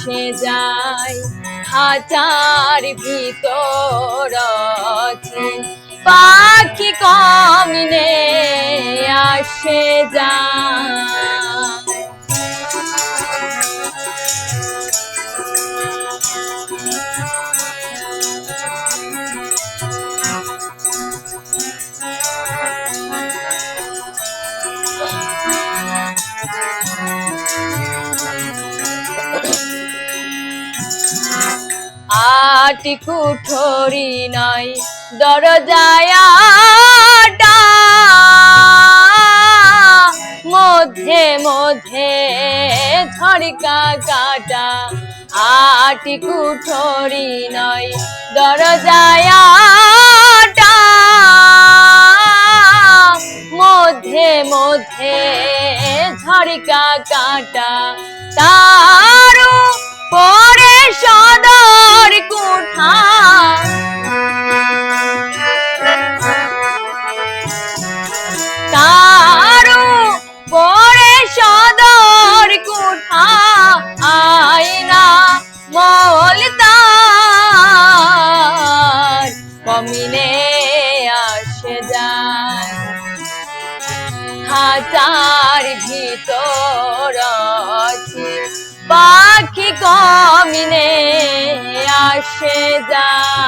মিশে যায় হাজার ভিতর পাখি কমিনে আসে যায়। আটি কুঠরি নাই, দরজায় মধ্যে মধ্যে ঝড়কা কাটা, আটি কুঠরি নাই, দরজায় মধ্যে মধ্যে ঝড়কা কাটা তারও পরে কমিনে আসে যায়। খাঁচার ভিতর পাখি কমিনে আসে যায়।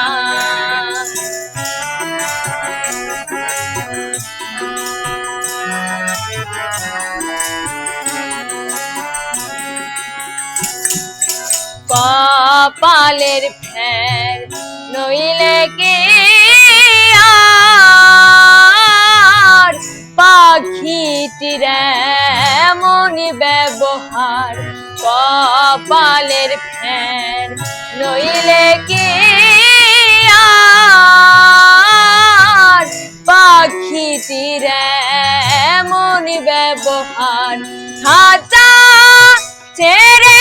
কপালের ফের নইলে কে ব্যবহার কপালের ফ্যান নইলে কে আর? পাখিটির এমন ব্যবহার খাঁচা ছেড়ে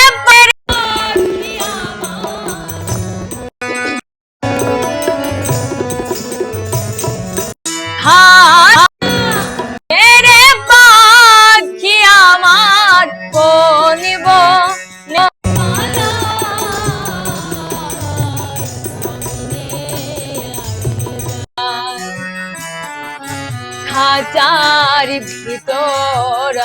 চারি ভিতর